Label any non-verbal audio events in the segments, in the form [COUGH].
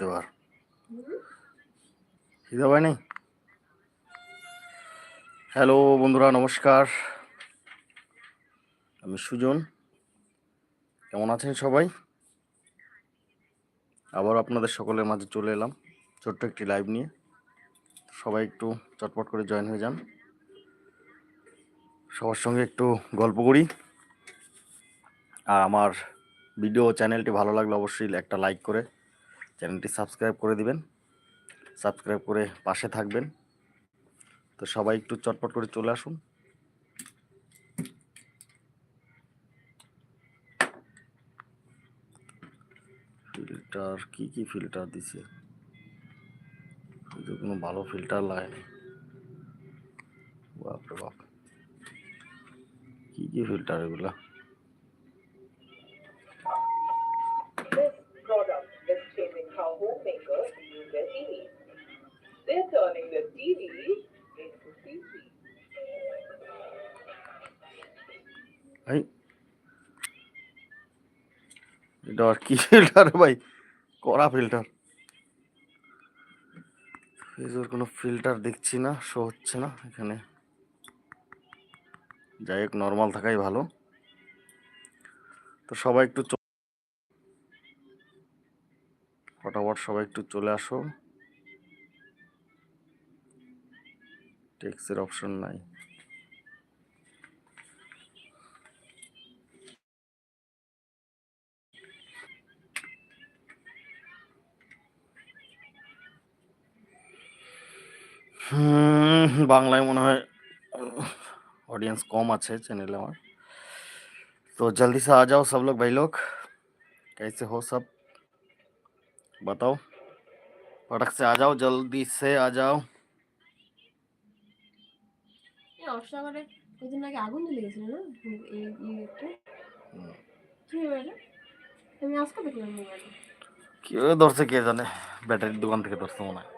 দেওয়ার খিদা পাই নাই হ্যালো বন্ধুরা, নমস্কার। আমি সুজন। কেমন আছেন সবাই? আবার আপনাদের সকলের মাঝে চলে এলাম ছোট্ট একটি লাইভ নিয়ে। সবাই একটু চটপট করে জয়েন হয়ে যান। সবার সঙ্গে একটু গল্প করি। আর আমার ভিডিও চ্যানেলটি ভালো লাগলে অবশ্যই একটা লাইক করে চ্যানেলটি সাবস্ক্রাইব করে দিবেন, সাবস্ক্রাইব করে পাশে থাকবেন। তো সবাই একটু চটপট করে চলে আসুন। ফিল্টার, কি কি ফিল্টার দিছে? কোনো ভালো ফিল্টার লাগেনি বাপরে বাপ। কি কি ফিল্টার এগুলা? আর কি ফিল্টার ভাই? কড়া ফিল্টার ফ্রিজের কোনো ফিল্টার দেখছি না শো হচ্ছে না এখানে। যাই হোক নর্মাল থাকাই ভালো। তো সবাই একটু ফটাফট সবাই একটু চলে আসো। টেক্সের অপশন নাই। বাংলায় মনে হয় ऑडियंस कम আছে চ্যানেলে আমার तो जल्दी से आ जाओ सब लोग भाई लोग कैसे हो सब बताओ फटक से आ जाओ जल्दी से आ जाओ এই অষ্টআগরে কদিন আগে আগুন লেগেছিল না এই ইয়েতে হুম। কি হয়েছে আমি আজকে দেখলাম মোবাইলে কেউ ধরছে কে জানে ব্যাটারির দোকান থেকে ধরছে মনে হয়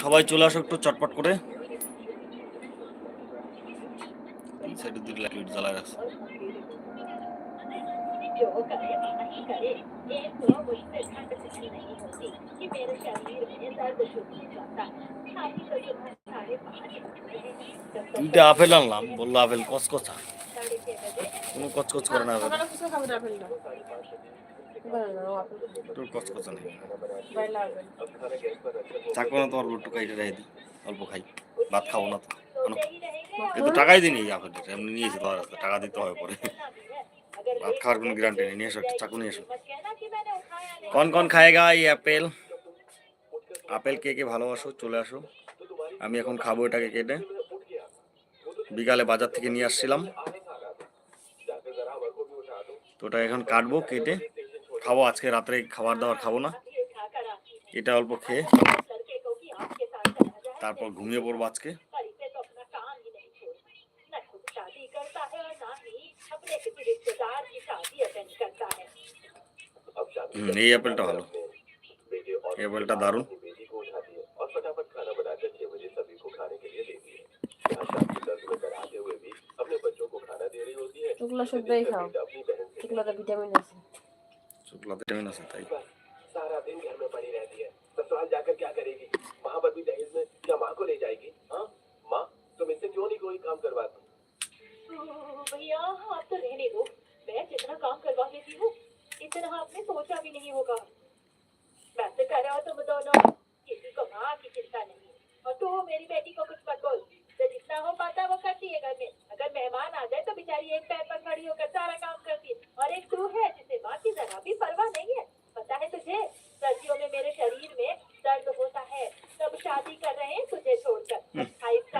সবাই চলে আসো একটু চটপট করে। তিনটে আপেল আনলাম, বলল আপেল কচকচা। কোনো কচকচ করে না আপেল। কচকচা নেই। না অল্প খাই। ভাত খাব না তো কেন টাকাই এমনি টাকা দিতে হবে পরে। ভাত খাওয়ার কোনো নিয়ে এসো, একটা নিয়ে এসো। কন কন খায়গা এই আপেল? আপেল কে কে ভালোবাসো, চলে আসো। আমি এখন খাব এটাকে কেটে। বিকালে বাজার থেকে নিয়ে আসছিলাম। তো ওটা এখন কাটবো, কেটে খাব। আজকে রাত্রে খাবার দাবার খাব না। এটা অল্প খেয়ে তারপর ঘুমিয়ে পড়ব আজকে। এই অ্যাপেলটা ভালো। অ্যাপেলটা দারুণ। শুদ্ধই খাও এগুলোতে ভিটামিন আছে শুক্লাতে ভিটামিন আছে তাই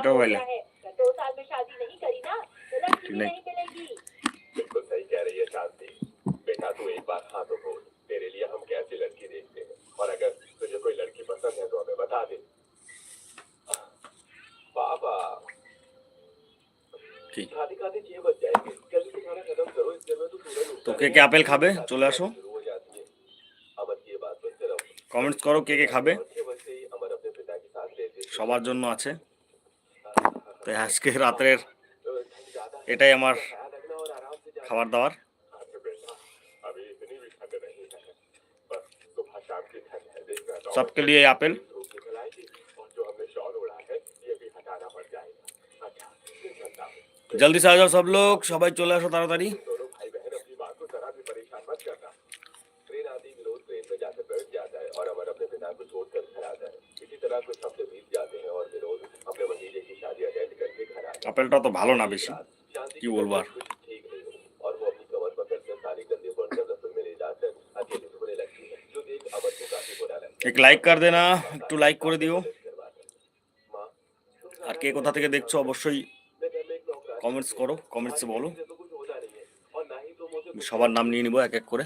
हटो दो साल में शादी नहीं करी ना लड़की नहीं मिलेगी बिल्कुल सही कह रही है शांति बेटा तू एक बार हाँ तो बोल तेरे लिए हम कैसी लड़की देखते हैं और अगर तुझे कोई लड़की पसंद है तो हमें बता दे बाबा शादी का दिन ये बच जाएंगे जल्दी से खाना खत्म करो इस समय তো কে কে আপেল খাবে চলে আসো কমেন্টস করো কে কে খাবে সবার জন্য আছে তো আজকে রাতের এটাই আমার ख्याल रखना और आराम से जाना খাবার দাবার आपके बेटा अभी इतनी भी ठंड नहीं है बस सुबह शाम की ठंड है जो देख अमर को काफी बुरा लगता এক লাইক কর দেনা একটু লাইক করে দিও है माँ तुम আর কে কোথা থেকে দেখছো অবশ্যই मैं घर में एक नौकरानी কমেন্টস করো কমেন্টসে বলো से तो कुछ होता नहीं है और ना ही तो मुझे সবার নাম নিয়ে নিবো এক এক করে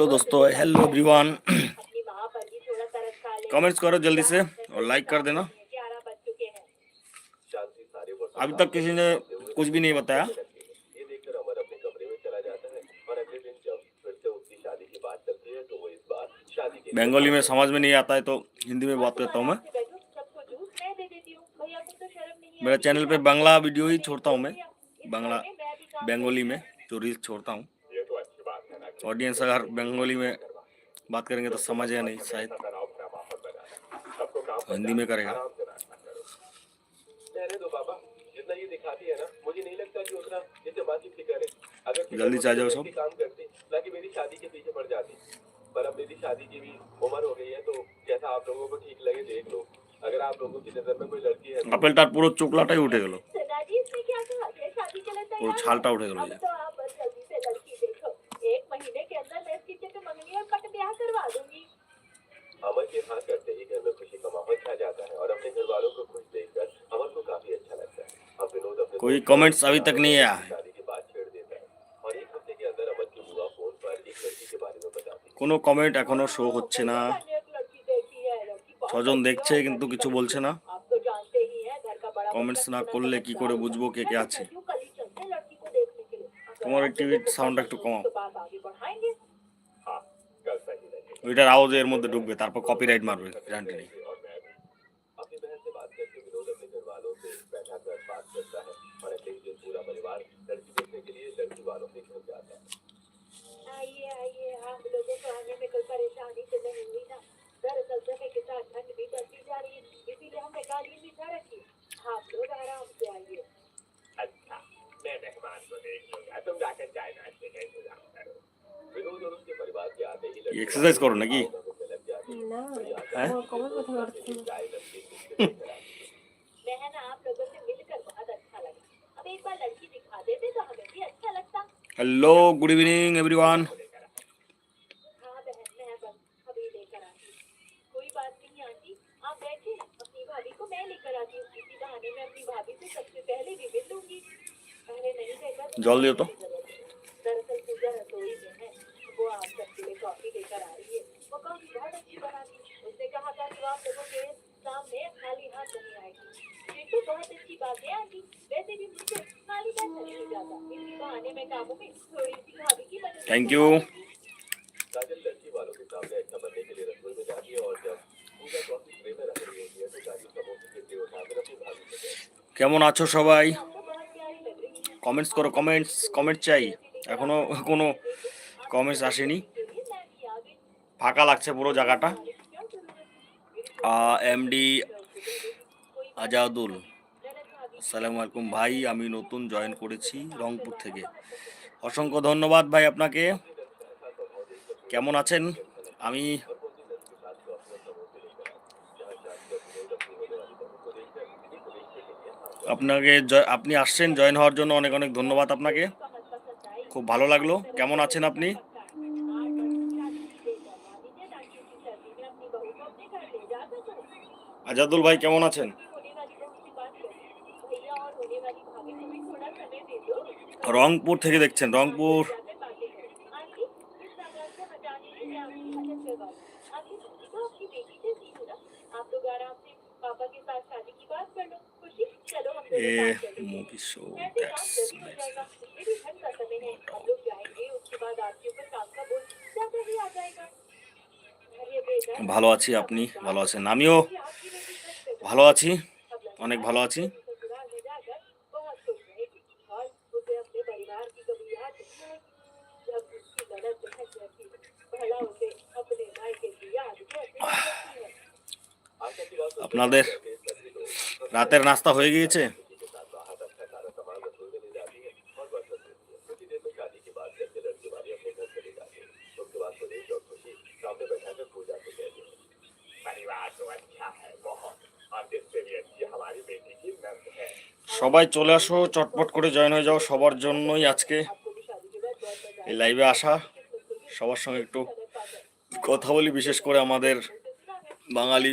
हेलो दोस्तों, हेलो एवरीवन। कमेंट्स करो जल्दी से और लाइक कर देना। अभी तक किसी ने कुछ भी नहीं बताया। बंगाली में समझ में नहीं आता है तो हिंदी में बात करता हूँ मैं। मेरा चैनल पे बांग्ला वीडियो ही छोड़ता हूँ मैं। बांग्ला, बंगाली में जो रील्स छोड़ता हूँ। ऑडियंस अगर बंगाली में बात करेंगे तो समझ या नहीं शायद हिंदी में करेगा। जल्दी चाह जाओ सब। पर अब मेरी शादी की भी उम्र हो गई है तो जैसा आप लोगों को ठीक लगे देख लो। अगर आप लोगों की नज़र में कोई लड़की है पूरा चोकलाटा ही उठे गलो पूरा छालटा उठे गलो कोई कमेंट्स अभी तक नहीं आया है शादी की बात छेड़ देता है और एक हफ्ते के अंदर अमर की बुआ फोन पर एक लड़की के बारे में बताती है কোনো কমেন্ট এখনো শো হচ্ছে না मैंने एक लड़की देखी है लड़की बहुत ছজন अच्छी দেখছে और কিন্তু কিছু বলছে না आप तो जानते ही हैं घर का बड़ा কমেন্টস बच्चा না कितना করলে কি করে समझदार বুঝবো কে কে मैं আছে कहती हूँ, कल ही चलते हैं लड़की को देखने के लिए अगर তোমার आप টিভির लोगों को সাউন্ড पसंद একটু है, কমাও तो बात आगे बढ़ाएंगे हाँ कल सही लगे ওইটার আওয়াজ এর মধ্যে ঢুকবে তারপর কপিরাইট মারবে গ্যারান্টি নেই आइए आइए। आप लोगों को आने में कोई परेशानी तो नहीं हुई ना। दरअसल समय के साथ ठंड भी बढ़ती जा रही है इसीलिए हमने रखी। आप लोग आराम से आइए। अच्छा मैं मेहमान को देख लूँगा। तुम जाकर चाय नाश्ते का इंतज़ाम करो। एक्सरसाइज करो ना कि। ना कौन है। मैं ना आप लोगों से मिलकर बहुत अच्छा लगा। अब एक बार लड़की दिखा देते तो हमें भी अच्छा लगता। হ্যালো গুড ইভিনিং এভরিওয়ান জল দিও তো देती है কেমন আছো সবাই आपको बहुत प्यारी लग रही है কমেন্টস করো কমেন্টস কমেন্ট চাই এখনো কোনো কমেন্টস আসেনি ফাঁকা লাগছে পুরো জায়গাটা এমডি আজাদুল আসসালামু আলাইকুম ভাই আমি নতুন জয়েন করেছি রংপুর থেকে অসংখ্য ধন্যবাদ ভাই আপনাকে। কেমন আছেন? আমি আপনাকে আপনি আসছেন, জয়েন হওয়ার জন্য অনেক অনেক ধন্যবাদ আপনাকে। খুব ভালো লাগল। কেমন আছেন আপনি? আজাদুল ভাই, কেমন আছেন? রংপুর থেকে দেখছেন, রংপুর। ভালো আছি আপনি, ভালো আছেন। আমিও ভালো আছি, অনেক ভালো আছি। আপনাদের রাতের নাস্তা হয়ে গিয়েছে? সবাই চলে আসো, চটপট করে জয়েন হয়ে যাও সবার জন্যই আজকে। এই লাইভে আসা, সবার সঙ্গে একটু কথা বলি, বিশেষ করে আমাদের বাঙালি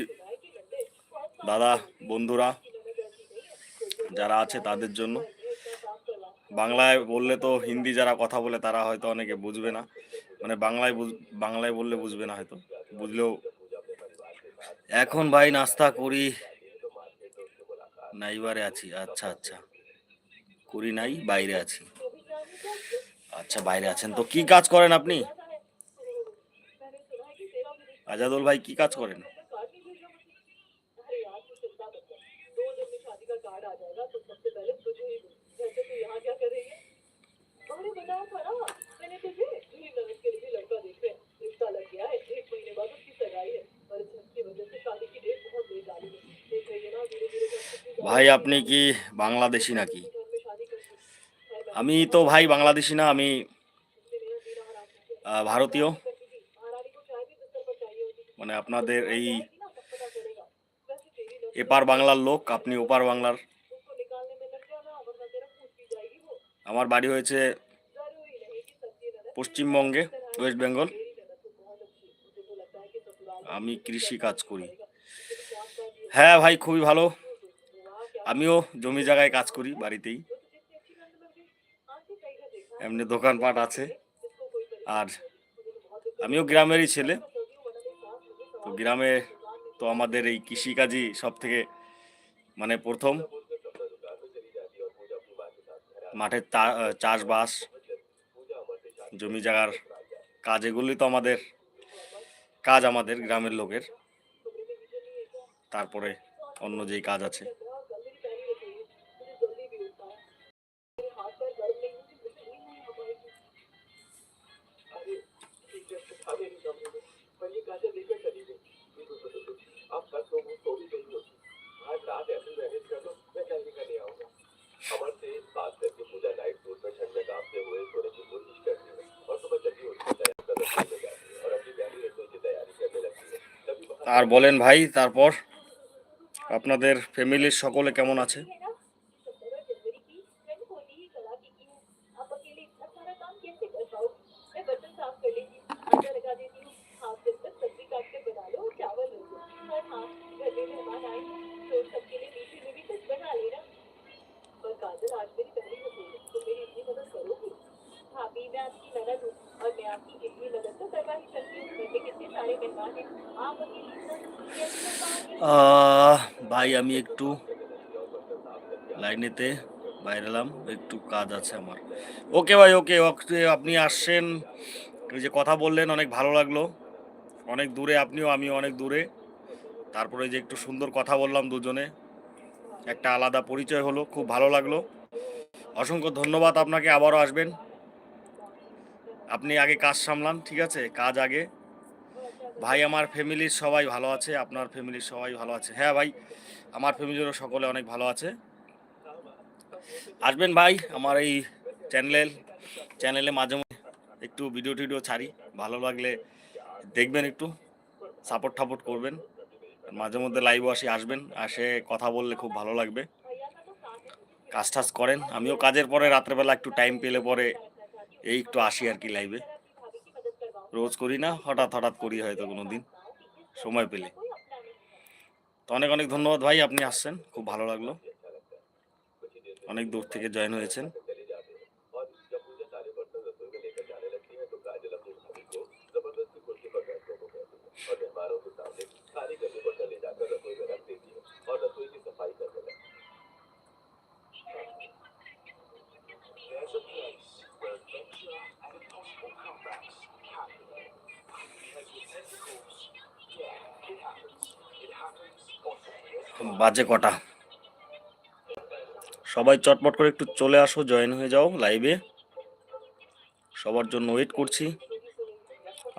দাদা, বন্ধুরা, যারা আছে তাদের জন্য। বাংলায় বললে তো হিন্দি যারা কথা বলে তারা হয়তো অনেকে বুঝবে না। মানে বাংলায় বাংলায় বললে বুঝবে না হয়তো। বুঝলেও এখন ভাই নাস্তা করি। নাই নাইবারে আছি। আচ্ছা আচ্ছা। করি নাই, বাইরে আছি। আচ্ছা বাইরে আছেন। তো কি কাজ করেন আপনি? আজাদুল ভাই, কি কাজ করেন? ভাই, আপনি কি বাংলাদেশি নাকি? আমি তো ভাই বাংলাদেশি না, আমি ভারতীয়। মানে আপনাদের এই এপার বাংলার লোক, আপনি ওপার বাংলার। আমার বাড়ি হয়েছে পশ্চিমবঙ্গে, ওয়েস্ট বেঙ্গল। আমি কৃষি কাজ করি। হ্যাঁ ভাই, খুবই ভালো। আমিও জমি জায়গায় কাজ করি বাড়িতেই। এমনি দোকানপাট আছে। আর আমিও গ্রামেরই ছেলে। তো গ্রামে তো আমাদের এই কৃষিকাজই সব থেকে মানে প্রথম। মাঠের চাষবাস, জমি জায়গার কাজ এগুলি তো আমাদের কাজ আমাদের গ্রামের লোকের। তারপরে অন্য যেই কাজ আছে। আর বলেন ভাই তারপর আপনাদের ফ্যামিলির সকলে কেমন আছে? ভাই, আমি একটু লাইনেতে বাইরে এলাম একটু কাজ আছে আমার। ওকে ভাই, ওকে ওকে, আপনি আসছেন। যে কথা বললেন, অনেক ভালো লাগল। অনেক দূরে আপনিও আমি অনেক দূরে। তারপরে যে একটু সুন্দর কথা বললাম দুজনে। একটা আলাদা পরিচয় হলো, খুব ভালো লাগল। অসংখ্য ধন্যবাদ, আপনাকে আবারও আসবেন। আপনি আগে কাজ সামলান, ঠিক আছে? কাজ আগে। ভাই, আমার ফ্যামিলির সবাই ভালো আছে, আপনার ফ্যামিলির সবাই ভালো আছে। হ্যাঁ ভাই, আমার ফ্যামিলিরও সকলে অনেক ভালো আছে। আসবেন ভাই, আমার এই চ্যানেলে চ্যানেলে মাঝে একটু ভিডিও টিডিও ছাড়ি, ভালো লাগলে দেখবেন একটু সাপোর্ট টাপোর্ট করবেন। মাঝে মধ্যে লাইভও আসি, আসবেন, আসে কথা বললে খুব ভালো লাগবে। কাজ টাজ করেন, আমিও কাজের পরে রাত্রেবেলা একটু টাইম পেলে পরে এই একটু আসি আর কি লাইভে রোজ করি না, হঠাৎ হঠাৎ করি হয়তো কোনো দিন সময় পেলে। তো অনেক অনেক ধন্যবাদ ভাই, আপনি আসছেন। খুব ভালো লাগল। অনেক দূর থেকে জয়েন হয়েছেন। বাজে কটা। সবাই চটপট করে একটু চলে আসো জয়েন হয়ে যাও লাইভে সবার জন্য ওয়েট করছি।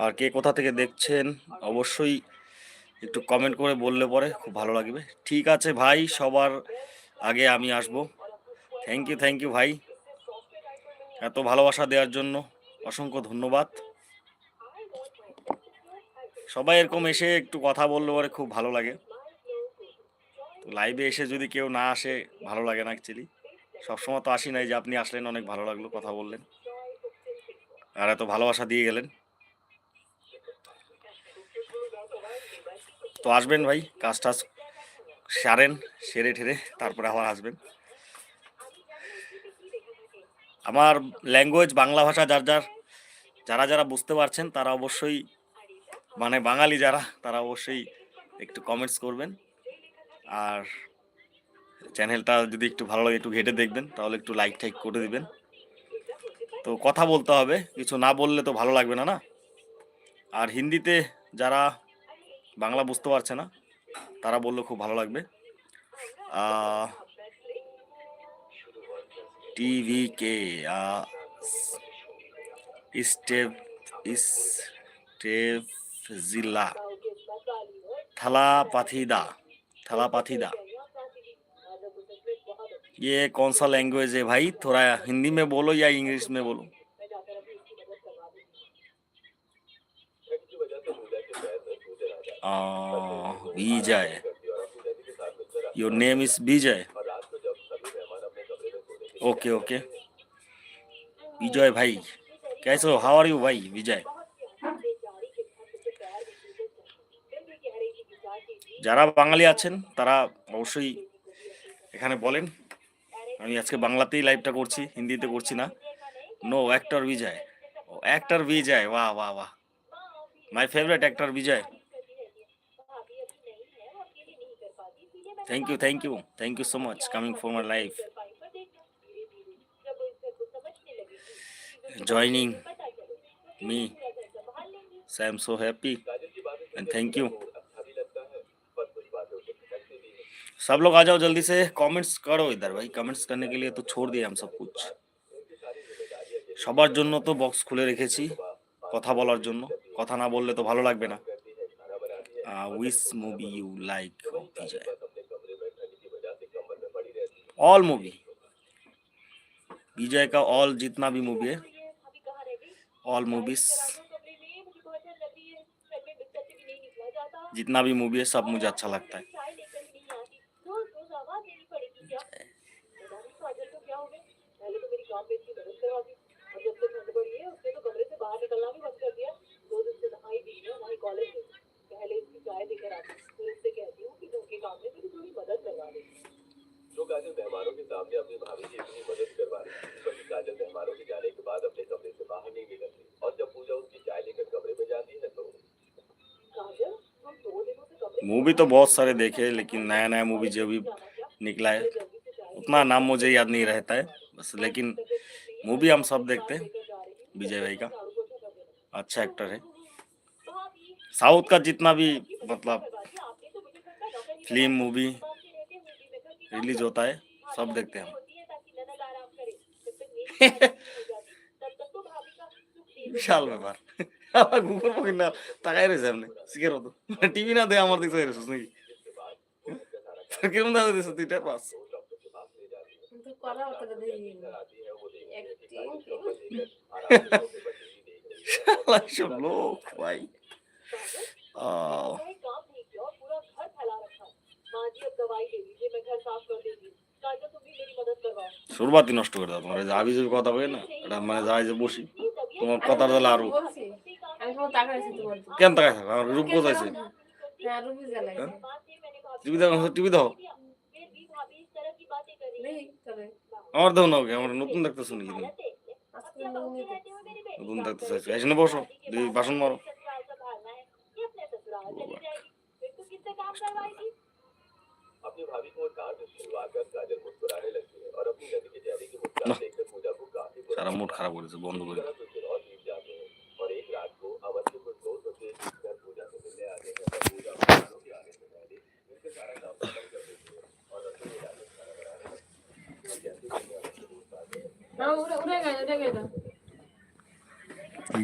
আর কে কোথা থেকে দেখছেন, অবশ্যই একটু কমেন্ট করে বললে পরে খুব ভালো লাগবে। ঠিক আছে ভাই, সবার আগে আমি আসব। থ্যাংক ইউ থ্যাংক ইউ ভাই। এত ভালোবাসা দেওয়ার জন্য অসংখ্য ধন্যবাদ। সবাই এরকম এসে একটু কথা বললে পরে খুব ভালো লাগে। লাইভে এসে যদি কেউ না আসে, ভালো লাগে না অ্যাকচুয়ালি সবসময় তো আসি নাই যে আপনি আসলেন, অনেক ভালো লাগল কথা বললেন। আর এত ভালোবাসা দিয়ে গেলেন। তো আসবেন ভাই, কাজ টাজ সারেন, সেরে ঠেরে, তারপরে আবার আসবেন। আমার ল্যাঙ্গুয়েজ বাংলা ভাষা যার যার, যারা যারা বুঝতে পারছেন, তারা অবশ্যই মানে বাঙালি যারা, তারা অবশ্যই একটু কমেন্টস করবেন। আর চ্যানেলটা যদি একটু ভালো লাগে, একটু ঘেটে দেখবেন, তাহলে একটু লাইক টাইক করে দিবেন। তো কথা বলতে হবে, কিছু না বললে তো ভালো লাগবে না না? আর হিন্দিতে যারা বাংলা বুঝতে পারছে না, তারা বললে খুব ভালো লাগবে। টিভি কে স্টেপ স্টেপ জিলা থালা পাথিদা थलापाथीदा। ये कौन सा लैंग्वेज है भाई? थोड़ा हिंदी में बोलो या इंग्लिश में बोलो? Vijay your name is Vijay okay okay Vijay भाई, कैसे हो? हाउ आर यू भाई विजय যারা বাঙালি আছেন, তারা অবশ্যই এখানে বলেন। আমি আজকে বাংলাতেই লাইভটা করছি, হিন্দিতে করছি না। No actor Vijay. Oh actor Vijay, বাহ বাহ বাহ। My favourite actor Vijay. Thank you thank you thank you so much coming for my life joining me So I'm so happy and thank. सब लोग आ जाओ जल्दी से कमेंट्स करो इधर भाई कमेंट्स करने के लिए तो छोड़ दिए हम सब कुछ সবার জন্য তো বক্স খুলে রেখেছি কথা বলার জন্য কথা না বললে তো ভালো লাগবে না which movie you like Vijay अपने कमरे में ठंड की वजह से कमर में पड़ी रहती है ऑल मूवी विजय का ऑल जितना भी मूवी है ऑल मूवीज जितना भी मूवी है सब मुझे अच्छा लगता है मूवी तो बहुत सारे देखे लेकिन नया नया मूवी जो भी निकला है, उतना नाम मुझे याद नहीं रहता है, बस लेकिन मूवी हम सब देखते हैं, विजय भाई का। अच्छा एक्टर है। साउथ का जितना भी मतलब फ़िल्म मूवी रिलीज़ होता है, सब देखते हैं हम। [LAUGHS] विशाल व्यवहार আবার গুগল টিভি না মানে আমার নাকি? দাদা শুরুবাতি নষ্ট করে দাও। তোমার আবি যদি কথা কই না মানে যাই যে বসি তোমার কথা আরও কেন তাকাই থাকো আমার রূপ কোথাইছে হ্যাঁ রুবি জ্বালাইছে টিভি দেখো টিভি দেখো फिर भी भाभी इस तरह की बातें कर रही দেখি তবে আমার দেখো না ওকে আমার নতুন দেখতে শুনি কিন্তু আজকে নতুন নিয়ে দেখছি। নতুন দেখতে চাইছি এখানে বসো দুই বাসন মারো ससुराल संभालना है ये अपने ससुराल चली जाएगी फिर तू किससे काम करवाएगी अपनी भाभी को कार से शुरुआत कर काजल मुस्कुराने लगती है और अपनी नदी के चेहरे की मुस्कान देखकर पूजा को काफी बुरा সারা মুড খারাপ করেছে বন্ধ করে तरह कुछ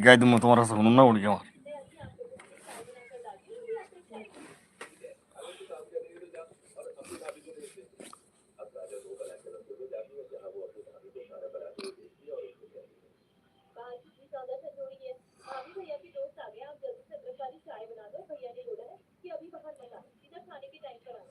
গাই তুমি তোমার কাছে শুনুন না উনি আমার भैया ने बोला है कि अभी बाहर मत आओ